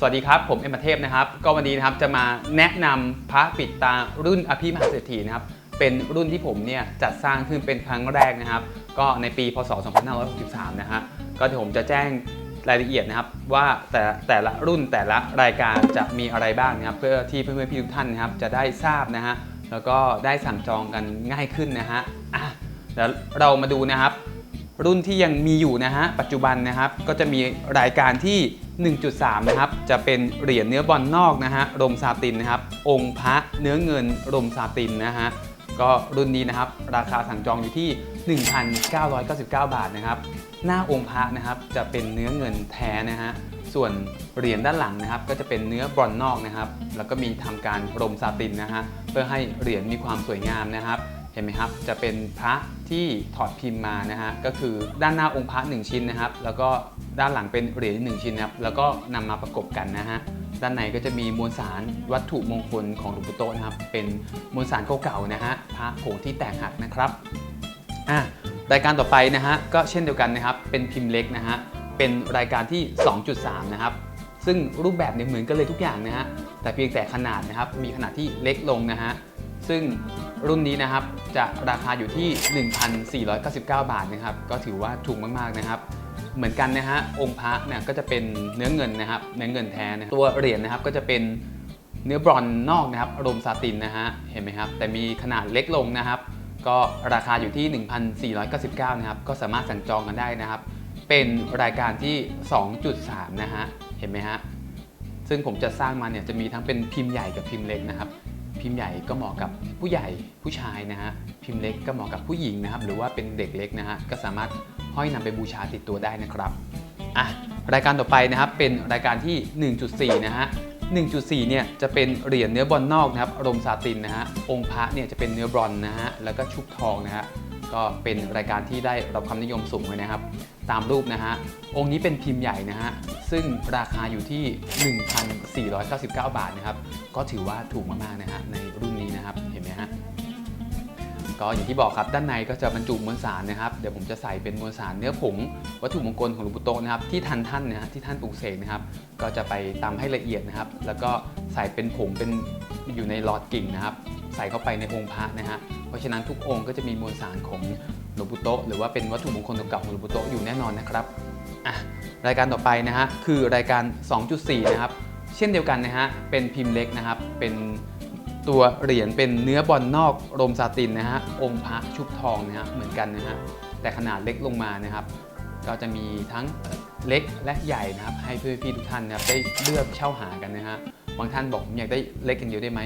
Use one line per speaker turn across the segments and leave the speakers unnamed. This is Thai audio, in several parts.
สวัสดีครับ ผมเอ็มเทพนะครับ ก็วันนี้นะครับจะมาแนะนำพระปิดตารุ่นอภิมหาเศรษฐีนะครับ เป็นรุ่นที่ผมเนี่ยจัดสร้างขึ้นเป็นครั้งแรกนะครับ ก็ในปีพศ 2563 นะฮะ ก็เดี๋ยวผมจะแจ้งรายละเอียดนะครับว่าแต่แต่ละรุ่นแต่ละรายการจะมีอะไรบ้างนะครับ เพื่อที่เพื่อนๆพี่ทุกท่านนะครับจะได้ทราบนะฮะ แล้วก็ได้สั่งจองกันง่ายขึ้นนะฮะอะเดี๋ยวเรามาดูนะครับ รุ่นที่ยังมีอยู่นะฮะปัจจุบันนะครับก็จะมีรายการที่ 1.3 นะครับ จะเป็นเหรียญเนื้อบอลนอกนะฮะรมซาตินนะครับ องค์พระเนื้อเงินรมซาตินนะฮะก็รุ่นนี้นะครับ ราคาสั่งจองอยู่ที่ 1,999 บาทนะครับ หน้าองค์พระนะครับจะเป็นเนื้อเงินแท้นะฮะส่วนเหรียญด้านหลังนะครับ ก็จะเป็นเนื้อบอลนอกนะครับ แล้วก็มีทำการรมซาตินนะฮะเพื่อให้เหรียญมีความสวยงามนะครับ ห็นไหมครับ จะเป็นพระที่ถอดพิมพ์มานะฮะ ก็คือด้านหน้าองค์พระ1ชิ้นนะครับ แล้วก็ด้านหลังเป็นเหรียญหนึ่งชิ้นนะครับ แล้วก็นำมาประกบกันนะฮะ ด้านในก็จะมีมวลสารวัตถุมงคลของหลวงปู่โตนะครับ เป็นมวลสารเก่าๆนะฮะ พระผงที่แตกหักนะครับ อะรายการต่อไปนะฮะ ก็เช่นเดียวกันนะครับ เป็นพิมพ์เล็กนะฮะ เป็นรายการที่ 2.3 นะครับซึ่งรูปแบบเนี่ยเหมือนกันเลยทุกอย่างนะฮะแต่เพียงแต่ขนาดนะครับมีขนาดที่เล็กลงนะฮะ ซึ่งรุ่นนี้นะครับจะราคาอยู่ที่ 1,499 บาทนะครับ ก็ถือว่าถูกมากๆนะครับ เหมือนกันนะฮะองค์พระเนี่ยก็จะเป็นเนื้อเงินนะครับเนื้อเงินแท้นะตัวเหรียญนะครับก็จะเป็นเนื้อบรอนนอกนะครับอารมซาตินนะฮะเห็นไหมครับ แต่มีขนาดเล็กลงนะครับ ก็ราคาอยู่ที่ 1,499 นะครับ ก็สามารถสั่งจองกันได้นะครับ เป็นรายการที่ 2.3 นะฮะเห็นไหมฮะซึ่งผมจะสร้างมาเนี่ยจะมีทั้งเป็นพิมพ์ใหญ่กับพิมพ์เล็กนะครับ พิมพ์ใหญ่ก็เหมาะกับผู้ใหญ่ผู้ชายนะฮะพิมพ์เล็กก็เหมาะกับผู้หญิงนะครับ หรือว่าเป็นเด็กเล็กนะฮะก็สามารถห้อยนำไปบูชาติดตัวได้นะครับอะรายการต่อไปนะครับเป็นรายการที่ 1.4 นะฮะ 1.4 เนี่ยจะเป็นเหรียญเนื้อบอลนอกนะครับรมซาตินนะฮะองค์พระเนี่ยจะเป็นเนื้อบรอนนะฮะแล้วก็ชุบทองนะฮะ ก็เป็นรายการที่ได้รับความนิยมสูงเลยนะครับ ตามรูปนะฮะ องค์นี้เป็นพิมพ์ใหญ่นะฮะ ซึ่งราคาอยู่ที่ 1,499 บาทนะครับ ก็ถือว่าถูกมากๆนะฮะในรุ่นนี้นะครับ เห็นไหมฮะ ก็อย่างที่บอกครับด้านในก็จะบรรจุมวลสารนะครับ เดี๋ยวผมจะใส่เป็นมวลสารเนื้อผงวัตถุมงคลของหลวงปู่โตนะครับ ที่ทันท่านนะฮะที่ท่านปลูกเสกนะครับ ก็จะไปตำให้ละเอียดนะครับ แล้วก็ใส่เป็นผงเป็นอยู่ในหลอดกิ่งนะครับ ใส่เข้าไปในองค์พระนะฮะ เพราะฉะนั้นทุกองค์ก็จะมีมวลสารของหลวงปู่โตหรือว่าเป็นวัตถุมงคลเก่าของหลวงปู่โตอยู่แน่นอนนะครับอะรายการต่อไปนะฮะคือรายการ 2.4 นะครับ เช่นเดียวกันนะฮะเป็นพิมพ์เล็กนะครับ เป็นตัวเหรียญเป็นเนื้อบอลนอกรมซาตินนะฮะองค์พระชุบทองนะฮะเหมือนกันนะฮะแต่ขนาดเล็กลงมานะครับ ก็จะมีทั้งเล็กและใหญ่นะครับ ให้เพื่อนพี่ทุกท่านนะครับได้เลือกเช่าหากันนะฮะ บางท่านบอกผมอยากได้เล็กอย่างเดียวได้ไหม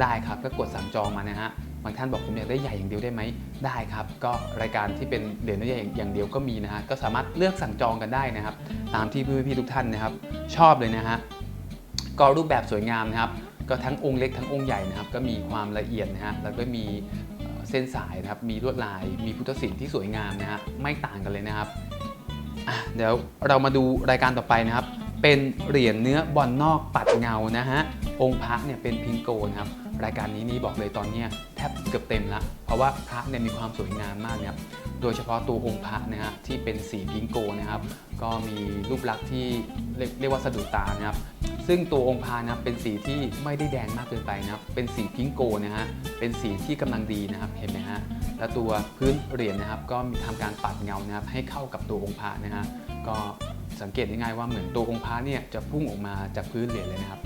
ได้ครับ ก็กดสั่งจองมานะฮะบางท่านบอกผมอยากได้ใหญ่อย่างเดียวได้ไหมได้ครับ ก็รายการที่เป็นเหรียญใหญ่อย่างเดียวก็มีนะฮะก็สามารถเลือกสั่งจองกันได้นะครับ ตามที่พื่อนพี่ทุกท่านนะครับ ชอบเลยนะฮะก็รูปแบบสวยงามนะครับ ก็ทั้งองค์เล็กทั้งองค์ใหญ่นะครับ ก็มีความละเอียดนะฮะแล้วก็มีเส้นสายนะครับ มีลวดลาย มีพุทธศิลป์ที่สวยงามนะฮะไม่ต่างกันเลยนะครับเดี๋ยวเรามาดูรายการต่อไปนะครับ เป็นเหรียญเนื้อบอลนอกปัดเงานะฮะ องค์พระเนี่ยเป็นพิงโกนะครับ รายการนี้นี่บอกเลยตอนเนี้ยแทบเกือบเต็มละ เพราะว่าพระเนี่ยมีความสวยงามมากนะครับโดยเฉพาะตัวองค์พระนะฮะที่เป็นสีพิงโกนะครับ ก็มีรูปลักษณ์ที่เรียกเรียกว่าสะดุดตานะครับ ซึ่งตัวองค์พานะครับเป็นสีที่ไม่ได้แดงมากเกินไปนะครับ เป็นสีพิงโกนะฮะ เป็นสีที่กำลังดีนะครับ เห็นไหมฮะ แล้วตัวพื้นเหรียญนะครับ ก็มีทำการปัดเงานะครับให้เข้ากับตัวองค์พระนะฮะ ก็ สังเกตได้ง่ายว่าเหมือนตัวองค์พระเนี่ยจะพุ่งออกมาจากพื้นเหรียญเลยนะครับ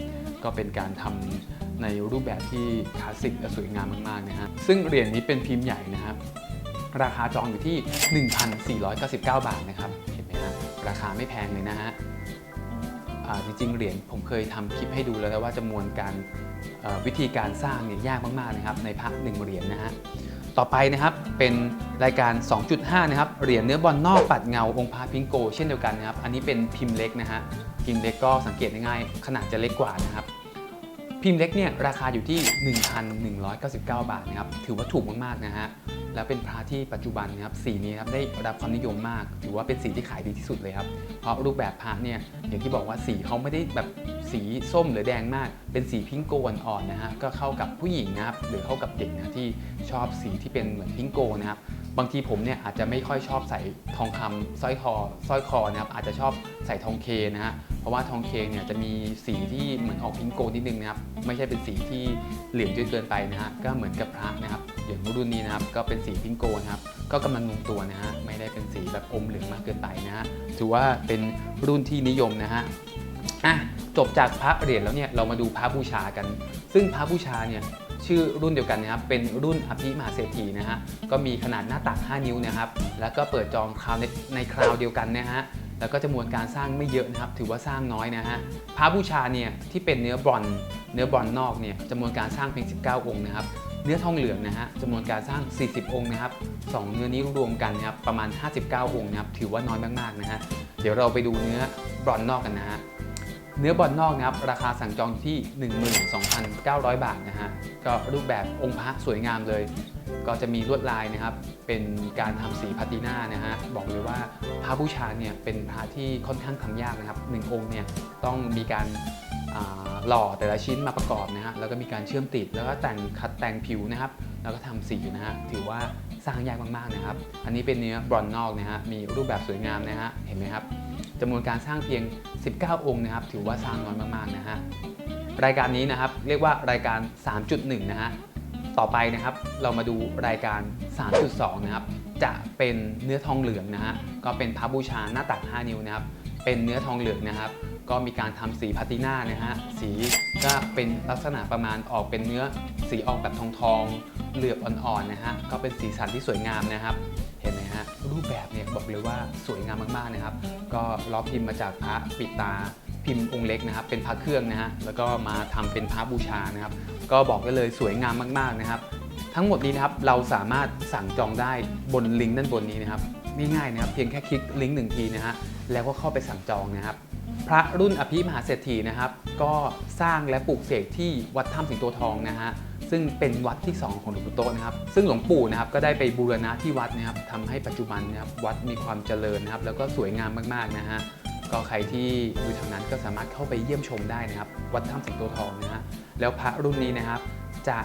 ก็เป็นการทำในรูปแบบที่คลาสสิกและสวยงามมากๆนะฮะซึ่งเหรียญนี้เป็นพิมพ์ใหญ่นะครับ ราคาจองอยู่ที่ 1,499 บาทนะครับ เห็นไหมฮะราคาไม่แพงเลยนะฮะ จริงๆ เหรียญผมเคยทำคลิปให้ดูแล้วนะว่าจำนวนการวิธีการสร้างเนี่ยยากมากๆนะครับในพระหนึ่งเหรียญนะฮะต่อไปนะครับเป็นรายการ 2.5 นะครับเหรียญเนื้อบอลนอกปัดเงาองค์พระพิงโก เช่นเดียวกันนะครับ อันนี้เป็นพิมพ์เล็กนะฮะพิมพ์เล็กก็สังเกตง่ายๆขนาดจะเล็กกว่านะครับ พิมพ์เล็กเนี่ยราคาอยู่ที่ 1,199 บาทนะครับถือว่าถูกมากๆนะฮะ แล้วเป็นพระที่ปัจจุบันนะครับสีนี้ครับได้รับความนิยมมากถือว่าเป็นสีที่ขายดีที่สุดเลยครับเพราะรูปแบบพระเนี่ยอย่างที่บอกว่าสีเขาไม่ได้แบบสีส้มหรือแดงมาก เป็นสีพิงโกอ่อนๆนะฮะก็เข้ากับผู้หญิงนะครับหรือเข้ากับเด็กนะที่ชอบสีที่เป็นเหมือนพิงโกนะครับ บางทีผมเนี่ยอาจจะไม่ค่อยชอบใส่ทองคำสร้อยคอสร้อยคอนะครับอาจจะชอบใส่ทองเคนะฮะเพราะว่าทองเคเนี่ยจะมีสีที่เหมือนออกพิงโกนิดนึงนะครับไม่ใช่เป็นสีที่เหลืองจนเกินไปนะฮะก็เหมือนกับพระนะครับอย่างรุ่นนี้นะครับก็เป็นสีพิงโกนะครับก็กำลังลงตัวนะฮะไม่ได้เป็นสีแบบอมเหลืองมากเกินไปนะฮะถือว่าเป็นรุ่นที่นิยมนะฮะอะจบจากพระเหรียญแล้วเนี่ยเรามาดูพระบูชากัน ซึ่งพระบูชาเนี่ย ชื่อรุ่นเดียวกันนะครับเป็นรุ่นอภิมหาเศรษฐีนะฮะก็มีขนาดหน้าตัก 5 นิ้วนะครับแล้วก็เปิดจองคราวในในคราวเดียวกันนะฮะแล้วก็จำนวนการสร้างไม่เยอะนะครับถือว่าสร้างน้อยนะฮะพระบูชาเนี่ยที่เป็นเนื้อบรอนเนื้อบรอนนอกเนี่ยจำนวนการสร้างเพียง 19 องค์นะครับเนื้อทองเหลืองนะฮะจำนวนการสร้าง 40 องค์นะครับสองเนื้อนี้รวมกันนะครับประมาณ 59 องค์นะครับถือว่าน้อยมากๆนะฮะเดี๋ยวเราไปดูเนื้อบรอนนอกกันนะฮะ เนื้อบอลนอกนะครับราคาสั่งจองที่ 12,900 บาทนะฮะก็รูปแบบองค์พระสวยงามเลย ก็จะมีลวดลายนะครับ เป็นการทำสีพาตินานะฮะบอกเลยว่าพระบูชาเนี่ยเป็นพระที่ค่อนข้างทำยากนะครับหนึ่งองค์เนี่ยต้องมีการหล่อแต่ละชิ้นมาประกอบนะฮะแล้วก็มีการเชื่อมติดแล้วก็แต่งขัดแต่งผิวนะครับ แล้วก็ทำสีนะฮะถือว่าสร้างยากมากๆนะครับ อันนี้เป็นเนื้อบรอนนอกนะฮะมีรูปแบบสวยงามนะฮะเห็นไหมครับ จำนวนการสร้างเพียง 19 องค์นะครับ ถือว่าสร้างน้อยมากๆนะฮะรายการนี้นะครับเรียกว่ารายการ 3.1 นะฮะต่อไปนะครับเรามาดูรายการ 3.2 นะครับ จะเป็นเนื้อทองเหลืองนะฮะก็เป็นพระบูชาหน้าตัก 5 นิ้วนะครับ เป็นเนื้อทองเหลืองนะครับ ก็มีการทำสีพาตินานะฮะสีก็เป็นลักษณะประมาณออกเป็นเนื้อสีออกแบบทองทองเหลือบอ่อนๆนะฮะก็เป็นสีสันที่สวยงามนะครับ เห็น บเนี่ยบอกเลยว่าสวยงามมากๆนะครับ ก็ล้อพิมพ์มาจากพระปิตาพิมพ์องค์เล็กนะครับ เป็นพระเครื่องนะฮะแล้วก็มาทำเป็นพระบูชานะครับ ก็บอกได้เลยสวยงามมากๆนะครับ ทั้งหมดนี้นะครับเราสามารถสั่งจองได้บนลิงก์ด้านบนนี้นะครับง่ายๆนะครับ เพียงแค่คลิกลิงก์หนึ่งทีนะฮะแล้วก็เข้าไปสั่งจองนะครับ พระรุ่นอภิมหาเศรษฐีนะครับ ก็สร้างและปลูกเสกที่วัดถ้ำสิงโตทองนะฮะ ซึ่งเป็นวัดที่ 2 ของหลวงปู่โตนะครับ ซึ่งหลวงปู่นะครับก็ได้ไปบูรณะที่วัดนะครับทำให้ปัจจุบันนะครับวัดมีความเจริญนะครับ แล้วก็สวยงามมากๆนะฮะก็ใครที่อยู่แถวนั้นก็สามารถเข้าไปเยี่ยมชมได้นะครับ วัดถ้ำสิงโตทองนะฮะแล้วพระรุ่นนี้นะครับจะ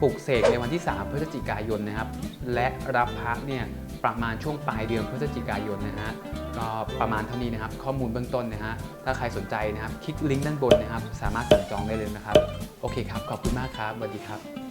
ปลูกเสกในวันที่ 3 พฤศจิกายนนะครับ และรับพระเนี่ยประมาณช่วงปลายเดือนพฤศจิกายนนะฮะ ก็ประมาณเท่านี้นะครับ ข้อมูลเบื้องต้นนะฮะถ้าใครสนใจนะครับ คลิกลิงก์ด้านบนนะครับ สามารถสั่งจองได้เลยนะครับ โอเคครับ ขอบคุณมากครับสวัสดีครับ